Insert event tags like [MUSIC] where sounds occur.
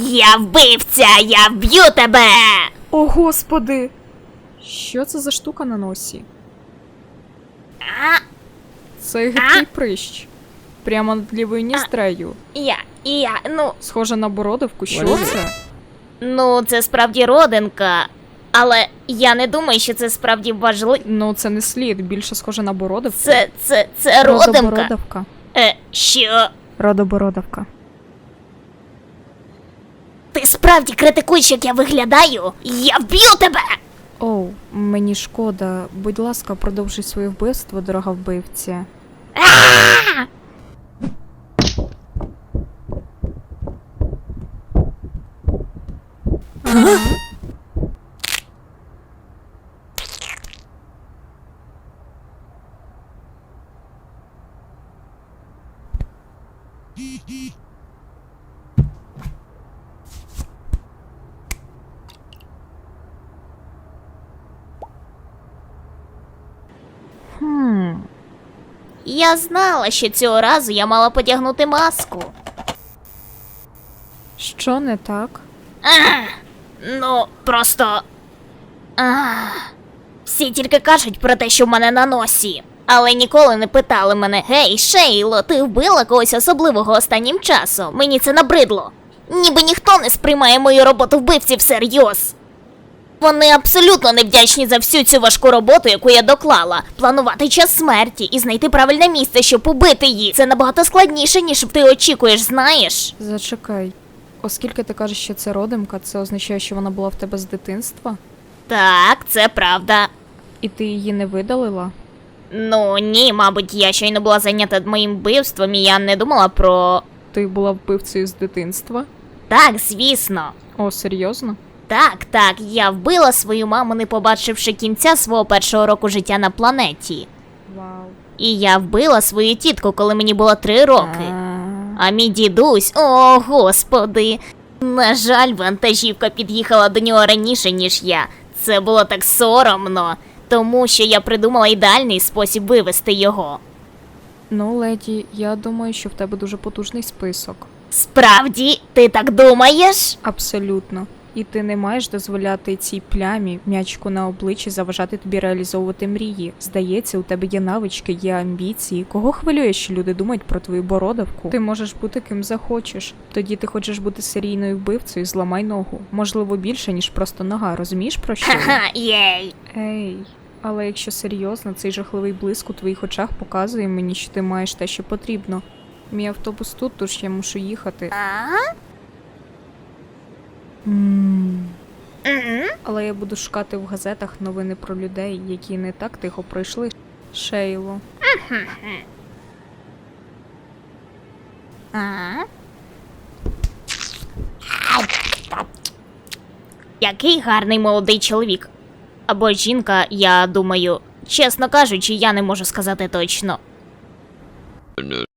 Я вбивця, я вб'ю тебе! О, господи! Що це за штука на носі? А, Це гидкий прищ. Прямо над лівою ністрею. я, я, ну, Схоже на бородавку. Що це? ну, це справді родинка. Але я не думаю, що це справді важливо. Ну, це не слід, більше схоже на бородавку. Це, це, це родинка. Родобородавка. Е, що? Родобородавка. Справді критикуєш, як я виглядаю? Я вб'ю тебе! Оу, мені шкода. Будь ласка, продовжуй своє вбивство, дорога вбивця. А! [LAUGHS] Я знала, що цього разу я мала потягнути маску. Що не так? А, ну, просто. А, всі тільки кажуть про те, що в мене на носі. Але ніколи не питали мене: Гей, Шейло, ти вбила когось особливого останнім часом. Мені це набридло. Ніби ніхто не сприймає мою роботу вбивці всерйоз. Вони абсолютно невдячні за всю цю важку роботу, яку я доклала. Планувати час смерті і знайти правильне місце, щоб убити її. Це набагато складніше, ніж ти очікуєш, знаєш. Зачекай. Оскільки ти кажеш, що це родимка, це означає, що вона була в тебе з дитинства? Так, це правда. І ти її не видалила? Ну ні, мабуть, я щойно була зайнята моїм вбивством, і я не думала про. Ти була вбивцею з дитинства? Так, звісно. О, серйозно? Так, так, я вбила свою маму, не побачивши кінця свого першого року життя на планеті. Вау. І я вбила свою тітку, коли мені було три роки. А мій дідусь, о господи. На жаль, вантажівка під'їхала до нього раніше, ніж я. Це було так соромно, тому що я придумала ідеальний спосіб вивести його. Ну, леді, я думаю, що в тебе дуже потужний список. Справді, ти так думаєш? Абсолютно. І ти не маєш дозволяти цій плямі, м'ячку на обличчі, заважати тобі реалізовувати мрії. Здається, у тебе є навички, є амбіції. Кого хвилює, що люди думають про твою бородавку? Ти можеш бути ким захочеш. Тоді ти хочеш бути серійною вбивцею, зламай ногу. Можливо, більше, ніж просто нога. Розумієш про що? єй. Ей, але якщо серйозно, цей жахливий блиск у твоїх очах показує мені, що ти маєш те, що потрібно. Мій автобус тут, тож я мушу їхати. А? Але я буду шукати в газетах новини про людей, які не так тихо пройшли. Шейло. Який гарний молодий чоловік. Або жінка, я думаю. Чесно кажучи, я не можу сказати точно. No,